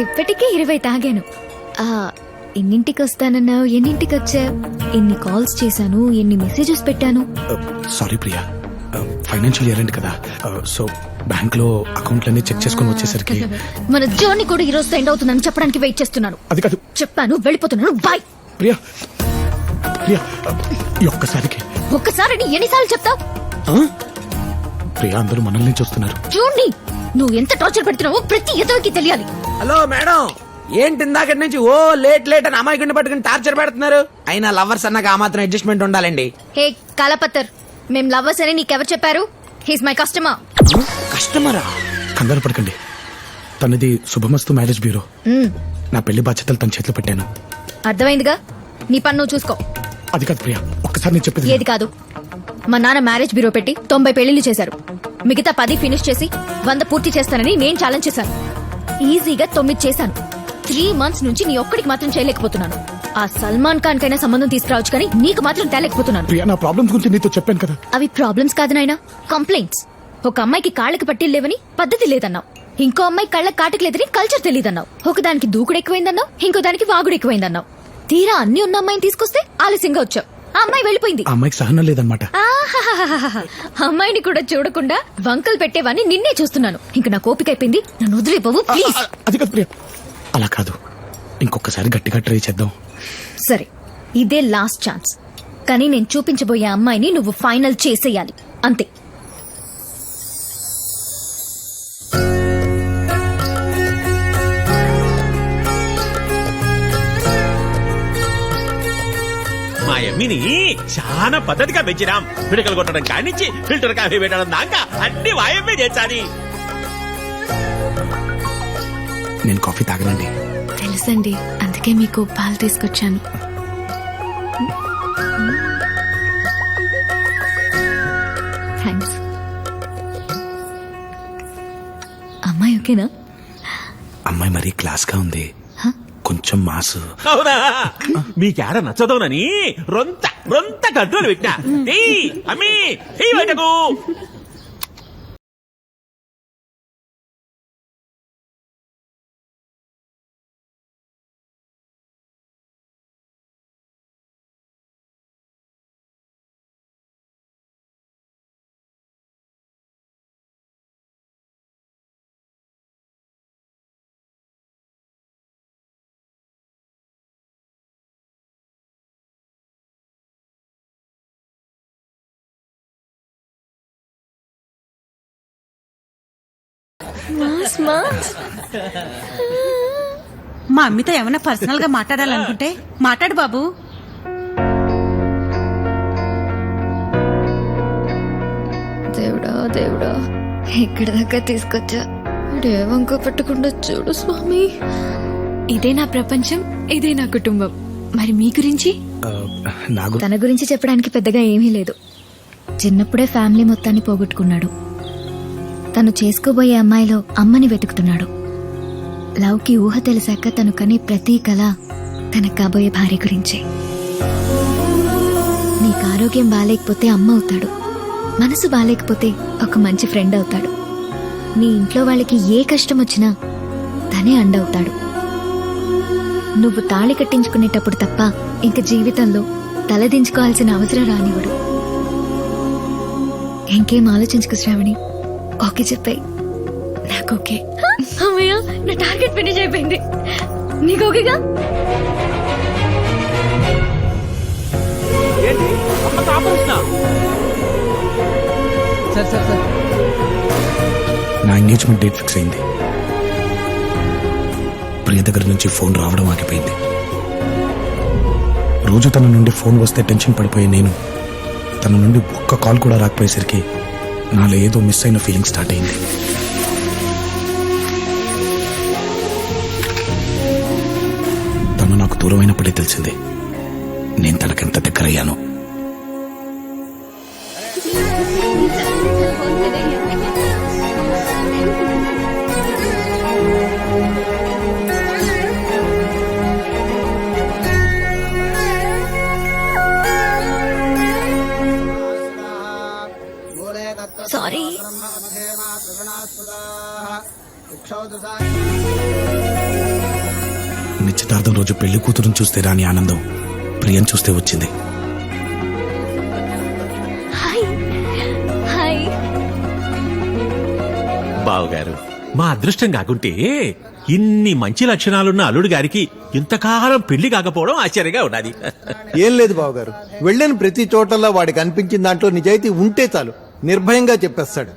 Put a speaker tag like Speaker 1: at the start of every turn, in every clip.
Speaker 1: ఇప్పటికే ఇరవై తాగాను. ఆ ఎన్నింటికి వస్తానన్నావు ఎన్నింటికి వచ్చా ఎన్ని కాల్స్ చేశాను? ఎన్ని మెసేజెస్ పెట్టాను?
Speaker 2: సారీ ప్రియా. ఫైనాన్షియల్ ఇయర్ కదా. సో బ్యాంక్లో అకౌంట్లన్నీ చెక్ చేసుకొని వచ్చేసరికి
Speaker 1: మన జర్నీ కూడా ఈ రోజు ఎండ్ అవుతుందని చెప్పడానికి వెయిట్ చేస్తున్నాను.
Speaker 2: అది కాదు.
Speaker 1: చెప్పాను వెళ్ళిపోతున్నాను బాయ్
Speaker 2: ప్రియా. ప్రియా ఈ ఒక్కసారికి.
Speaker 1: ఒక్కసారి ఎన్నిసార్లు చెప్తావు?
Speaker 2: ఆ? ప్రియా అందరూ మనల్ని చూస్తున్నారు.
Speaker 1: చూడండి నువ్వు ఎంత టార్చర్ పెడుతున్నావో ప్రతి ఎదవికి తెలియాలి.
Speaker 3: హలో మేడం ఏంటి ఇందాకటి నుంచి ఓ లేట్ లేట్ అని అమాయకుడిని పట్టుకుని టార్చర్ పెడుతున్నారు? అయినా లవర్స్ అన్నాక ఆ మాత్రం అడ్జస్ట్మెంట్ ఉండాలండి.
Speaker 1: హే కాలపత్తర్ మేం లవ్వర్స్ అని నీకెవరు చెప్పారు? హీస్ మై కస్టమర్
Speaker 3: కస్టమరా?
Speaker 2: కంగారు పడకండి. తనది శుభమస్తు మ్యారేజ్ బ్యూరో. నా పెళ్ళి బాధ్యతలు తన చేతిలో పెట్టాను.
Speaker 1: అర్థమైందిగా? నీ పన్ను నువ్వు చూసుకో.
Speaker 2: అది కాదు ప్రియా ఒక్కసారి నేను చెప్పేది
Speaker 1: ఏది కాదు? మా నాన్న మ్యారేజ్ బ్యూరో పెట్టి తొంభై పెళ్ళిళ్ళు చేశారు. మిగతా పది ఫినిష్ చేసి వంద పూర్తి చేస్తానని నేను ఛాలెంజ్ చేశాను. ఈజీగా తొమ్మిది చేశాను. త్రీ మంత్స్ నుంచి నీ ఒక్కడికి మాత్రం చేయలేకపోతున్నాను. ఆ సల్మాన్ ఖాన్ కైనా సంబంధం తీసుకురావచ్చు కానీ నీకు మాత్రం తేలేకపోతున్నాను.
Speaker 2: ప్రియా నా ప్రాబ్లమ్స్ గురించి నీతో చెప్పాను కదా.
Speaker 1: అవి ప్రాబ్లమ్స్ కాదు నాయనా. కంప్లైంట్స్ ఒక అమ్మాయికి కాళ్ళకి పట్టీలు లేవని పద్ధతి లేదన్నావు. ఇంకో అమ్మాయి కళ్ళకి కాటికి లేదని కల్చర్ తెలియదన్నావు. ఒకదానికి దూకుడు ఎక్కువైందన్నావు ఇంకో దానికి వాగుడు ఎక్కువైందన్నావు. తీరా అన్ని ఉన్న అమ్మాయిని తీసుకొస్తే ఆలస్యంగా వచ్చావు. ఆ అమ్మాయి వెళ్ళిపోయింది.
Speaker 2: ఆ అమ్మాయికి సహనం లేదనమాట
Speaker 1: ఆహాహాహాహా. అమ్మాయిని కూడా చూడకుండా వంకలు పెట్టేవాన్ని నిన్నే చూస్తున్నాను. ఇంక నా కోపిక అయిపోయింది. నన్ను వదిలేపోవు ప్లీజ్
Speaker 2: అది కాదు ప్రియా. అలా కాదు. ఇంకొకసారి గట్టిగా ట్రై చేద్దాం.
Speaker 1: సరే ఇదే లాస్ట్ ఛాన్స్ కానీ నేను చూపించబోయే అమ్మాయిని నువ్వు ఫైనల్ చేసేయాలి. అంతే.
Speaker 4: చాలా పద్ధతిగా పెంచినాం. పిడకలు కొట్టడం కానిచ్చి ఫిల్టర్ కాఫీ పెట్టడం దాకా అన్ని వాయమ్మే చేశాని
Speaker 2: నేను కాఫీ తాగనండి.
Speaker 5: తెలుసండి అందుకే మీకు పాలు తీసుకొచ్చాను.
Speaker 1: థ్యాంక్స్ అమ్మాయి ఓకేనా?
Speaker 2: అమ్మాయి మరీ క్లాస్గా ఉంది. కొంచెం మాసు.
Speaker 4: అవునా? మీకేడ నచ్చదోనని రొంత రొంత కంట్రోల్ పెట్టినా. అమ్మి బయటకు
Speaker 6: మా అమ్మితో ఏమైనా పర్సనల్గా మాట్లాడాలనుకుంటే మాట్లాడు బాబు.
Speaker 1: దేవుడా దేవుడా ఇక్కడ దాకా తీసుకొచ్చా? వాడు ఏ వంక పట్టకుండా చూడు స్వామి.
Speaker 5: ఇదే నా ప్రపంచం ఇదే నా కుటుంబం. మరి మీ గురించి?
Speaker 1: తన గురించి చెప్పడానికి పెద్దగా ఏమీ లేదు. చిన్నప్పుడే ఫ్యామిలీ మొత్తాన్ని పోగొట్టుకున్నాడు. తను చేసుకోబోయే అమ్మాయిలో అమ్మని వెతుకుతున్నాడు. లవ్కి ఊహ తెలిసాక తను కనే ప్రతి కళ తన కాబోయే భార్య గురించే. నీకు ఆరోగ్యం బాగాలేకపోతే అమ్మ అవుతాడు. మనసు బాగాలేకపోతే ఒక మంచి ఫ్రెండ్ అవుతాడు. నీ ఇంట్లో వాళ్ళకి ఏ కష్టం వచ్చినా తనే అండవుతాడు. నువ్వు తాళి కట్టించుకునేటప్పుడు తప్ప ఇంక జీవితంలో తలదించుకోవాల్సిన అవసరం రానివ్వడు. ఇంకేం ఆలోచించుకు శ్రావణి? ఓకే చెప్పాయి.
Speaker 5: నాకు ఓకే.
Speaker 1: అమ్మయ్య నా టార్గెట్ ఫినిష్ అయిపోయింది. నీకు ఓకేగా?
Speaker 2: నా ఎంగేజ్మెంట్ డేట్ ఫిక్స్ అయింది. ప్రియ దగ్గర నుంచి ఫోన్ రావడం ఆగిపోయింది. రోజు తన నుండి ఫోన్ వస్తే టెన్షన్ పడిపోయే నేను. తన నుండి ఒక్క కాల్ కూడా రాకపోయేసరికి నాలో ఏదో మిస్ అయిన ఫీలింగ్ స్టార్ట్ అయింది. తను నాకు దూరమైనప్పుడే తెలిసింది. నేను తనకెంత దగ్గరయ్యాను. నిశ్చితార్థం రోజు పెళ్ళి కూతురుని చూస్తే రాని ఆనందం ప్రియం చూస్తే వచ్చింది.
Speaker 4: బావగారు మా అదృష్టం కాకుంటే ఇన్ని మంచి లక్షణాలున్న అల్లుడు గారికి ఇంతకాలం పెళ్ళి కాకపోవడం ఆశ్చర్యంగా ఉన్నది.
Speaker 7: ఏం లేదు బావగారు. వెళ్ళిన ప్రతి చోటల్లో వాడికి అనిపించిన దాంట్లో నిజాయితీ ఉంటే చాలు. నిర్భయంగా చెప్పేస్తాడు.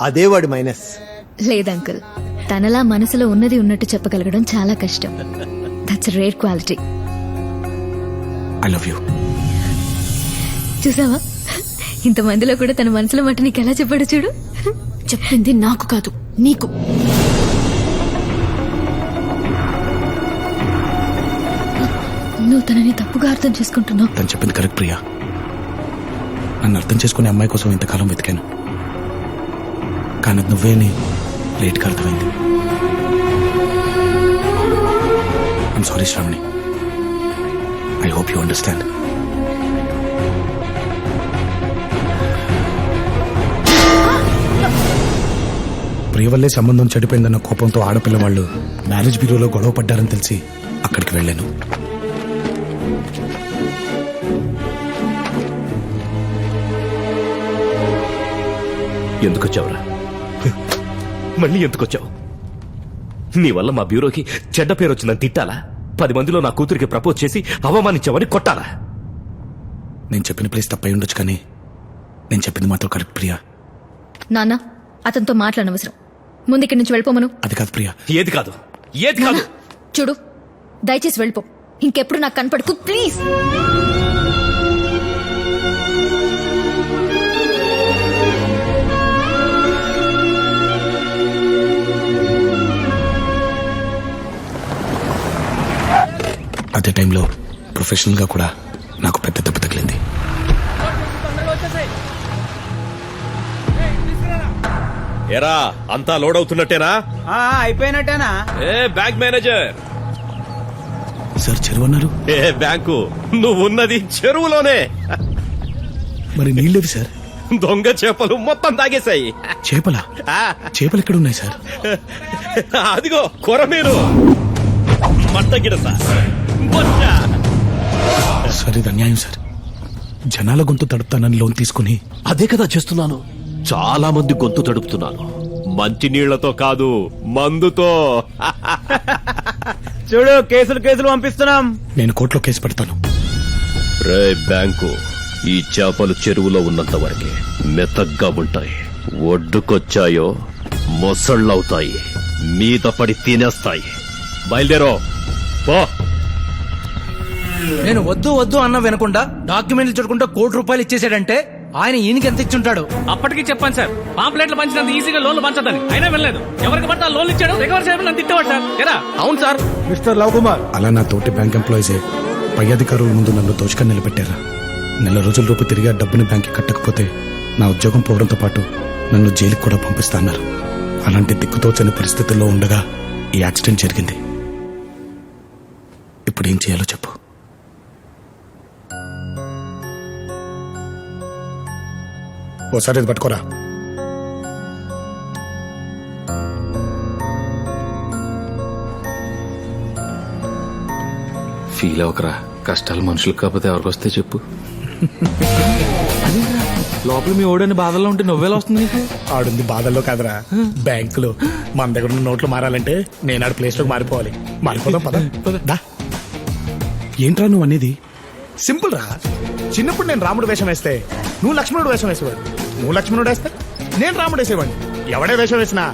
Speaker 7: అదే వాడి మైనస్.
Speaker 1: లేదంకుల్ తనలా మనసులో ఉన్నది ఉన్నట్టు చెప్పగలగడం చాలా కష్టం. That's rare quality
Speaker 2: I love you
Speaker 1: చూసావా? ఇంతమందిలో కూడా తన మనసులో మాట నీకు ఎలా చెప్పాడు చూడు.
Speaker 5: చెప్పింది నాకు కాదు నీకు.
Speaker 1: నువ్వు తనని తప్పుగా అర్థం చేసుకుంటున్నావు.
Speaker 2: తను చెప్పింది కరెక్ట్ ప్రియా. నన్ను అర్థం చేసుకునే అమ్మాయి కోసం ఇంతకాలం వెతికాను. కానీ అది నువ్వే అని లేట్గా అర్థమైంది. I'm sorry Shravani I hope you understand Priya వల్లే సంబంధం చెడిపోయిందన్న కోపంతో ఆడపిల్ల వాళ్ళు మ్యారేజ్ బ్యూరోలో గొడవ పడ్డారని తెలిసి అక్కడికి వెళ్ళాను.
Speaker 8: ఎందుకు ఎందుకొచ్చావురా? మళ్ళీ ఎందుకొచ్చావు? నీ వల్ల మా బ్యూరోకి చెడ్డ పేరు వచ్చిందని తిట్టాలా? పది మందిలో నా కూతురికి ప్రపోజ్ చేసి అవమానించావని కొట్టాలా?
Speaker 2: నేను చెప్పిన ప్లేస్ తప్పై ఉండొచ్చు కానీ నేను చెప్పింది మాత్రం కరెక్ట్ ప్రియా.
Speaker 1: నాన్న అతనితో మాట్లాడనవసరం. ముందు ఇక్కడి నుంచి వెళ్ళిపోమను
Speaker 2: అది కాదు ప్రియా.
Speaker 8: ఏది కాదు? ఏది కాదు?
Speaker 1: చూడు దయచేసి వెళ్ళిపో. ఇంకెప్పుడు నాకు కనపడకు ప్లీజ్.
Speaker 2: అదే టైంలో ప్రొఫెషనల్గా కూడా నాకు పెద్ద దెబ్బ తగిలింది.
Speaker 8: ఎరా అంతా లోడ్ అవుతున్నట్టేనా?
Speaker 3: అయిపోయినట్టేనా?
Speaker 8: ఏ బ్యాంక్ మేనేజర్.
Speaker 2: సార్ చెరువు అన్నారు.
Speaker 8: ఏ బ్యాంకు నువ్వు ఉన్నది చెరువులోనే.
Speaker 2: మరి నీళ్ళేవి సార్?
Speaker 8: దొంగ చేపలు మొత్తం తాగేశాయి.
Speaker 2: చేపలా?
Speaker 8: ఆ,
Speaker 2: చేపలు ఎక్కడ ఉన్నాయి సార్?
Speaker 8: అదిగో కొరమీను మట్టగిడస. బొచ్చ.
Speaker 2: సార్ ఇది అన్యాయం సార్. జనాల గొంతు తడుపుతానని లోన్ తీసుకుని
Speaker 8: అదే కదా చేస్తున్నాను. చాలా మంది గొంతు తడుపుతున్నాను మంచి నీళ్ళతో కాదు మందుతో.
Speaker 3: చూడు కేసులు కేసులు పంపిస్తున్నాం.
Speaker 2: నేను కోర్టులో కేసు పెడతాను.
Speaker 8: రే బ్యాంకు ఈ చేపలు చెరువులో ఉన్నంత వరకే మెత్తగ్గా ఉంటాయి. ఒడ్డుకొచ్చాయో మొసళ్ళవుతాయి. మీద పడి తినేస్తాయి. బయలుదేరో. పో.
Speaker 9: నేను వద్దు వద్దు అన్న వినకుండా డాక్యుమెంట్లు చూడకుండా కోటి రూపాయలు ఇచ్చేసాడంటే ఆయన ఈయనకి ఎంత ఇచ్చుంటాడు?
Speaker 10: అప్పటికి చెప్పాను సార్. పాంప్లెట్లు పంచినంత ఈజీగా లోన్లు పంచదని అయినా వెళ్ళలేదు ఎవరికి పట్ట లోన్లు ఇచ్చాడు? రికవర్ చేయమని నన్ను తిట్టేవాడు సార్. ఎరా అవును సార్.
Speaker 7: Mister love Kumar.
Speaker 2: అలా నా తోటి బ్యాంక్ ఎంప్లాయీసే పై అధికారుల ముందు నన్ను దోచుకొని నిలబెట్టారా. నెల రోజుల లోపు తిరిగి ఆ డబ్బుని బ్యాంక్కి కట్టకపోతే నా ఉద్యోగం పోవడంతో పాటు నన్ను జైలుకి కూడా పంపిస్తా అన్నారు. అలాంటి దిక్కుతోచని పరిస్థితుల్లో ఉండగా ఈ యాక్సిడెంట్ జరిగింది. ఇప్పుడు ఏం చేయాలో చెప్పు. ఓసారి ఇది పట్టుకోరా.
Speaker 9: ఫీల్ అవకరా కష్టాలు మనుషులకు కాకపోతే ఎవరికి వస్తే చెప్పు. లోపల మీ ఓడని బాధల్లో ఉంటే నువ్వేలా వస్తుంది నీకు?
Speaker 2: ఆడుంది బాధల్లో కాదురా. బ్యాంకులో మన దగ్గర ఉన్న నోట్లు మారాలంటే నేను ఆడ ప్లేస్లోకి మారిపోవాలి. మారిపోదాం పద. దా. ఏంట్రా నువ్వు అనేది? సింపుల్ రా. చిన్నప్పుడు నేను రాముడు వేషం వేస్తే నువ్వు లక్ష్మణుడు వేషం వేసేవాడు నువ్వు లక్ష్మణుడు వేస్తే నేను రాముడు వేసేవాడిని. ఎవడే వేషం వేసినా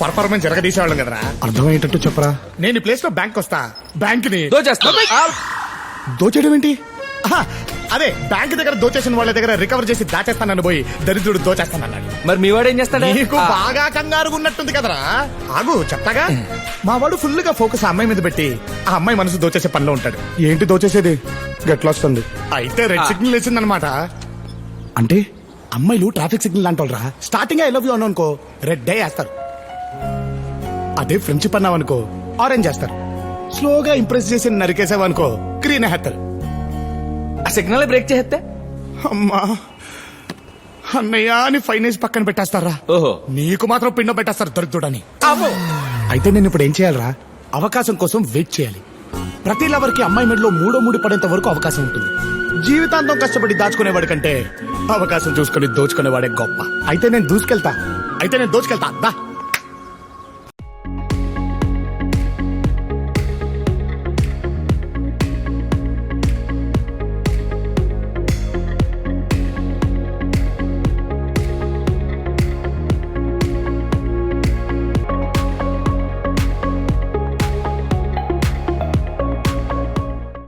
Speaker 2: పర్ఫార్మెన్స్ జరగదీసేవాళ్ళం కదరా? అర్థమయ్యేటట్టు చెప్పరా? నేను ఈ ప్లేస్లో బ్యాంక్ వస్తా బ్యాంక్ని
Speaker 9: దోచేస్తా
Speaker 2: దోచేయడం ఏంటి? ఆహా, అదే బ్యాంక్ దగ్గర దోచేసిన వాళ్ళ దగ్గర రికవర్ చేసి దాచేస్తానని పోయి దరిద్రుడు దోచేస్తానన్నాడు
Speaker 9: మరి మీ వాడు ఏం చేస్తాడు?
Speaker 2: నీకు బాగా కంగారుగా ఉన్నట్టుంది కదరా? ఆగు చెప్తాగా మా వాడు ఫుల్గా ఫోకస్ ఆ అమ్మాయి మీద పెట్టి ఆ అమ్మాయి మనసు దోచేసే పనిలో ఉంటాడు. ఏంటి దోచేసేది? గట్లా వస్తుంది. అయితే రెడ్ సిగ్నల్ వేసిందనమాట అంటే అమ్మాయిలు ట్రాఫిక్ సిగ్నల్ అంటారా స్టార్టింగ్ ఐ లవ్ యూ అనుకో రెడ్ డే వేస్తారు. అదే ఫ్రెండ్షిప్ అన్నావు అనుకో ఆరెంజ్ చేస్తారు స్లోగా ఇంప్రెస్ చేసి నరికేసావు అనుకో గ్రీన్ వేస్తారు.
Speaker 9: ఆ సిగ్నల్ బ్రేక్ చేస్తే
Speaker 2: అమ్మా
Speaker 11: అన్నయ్య అని ఫైనేజ్ పక్కన పెట్టేస్తారా?
Speaker 12: ఓహో.
Speaker 11: నీకు మాత్రం పిండ పెట్టేస్తారు దొరుకుతుడని అయితే నేను ఇప్పుడు ఏం చేయాలరా? అవకాశం కోసం వెయిట్ చేయాలి. ప్రతి లవర్కి అమ్మాయి మెడలో మూడో మూడు పడేంత వరకు అవకాశం ఉంటుంది. జీవితాంతం కష్టపడి దాచుకునేవాడి కంటే అవకాశం చూసుకుని దోచుకునేవాడే గొప్ప. అయితే నేను దూసుకెళ్తా. అయితే నేను దోచుకెళ్తా. దా.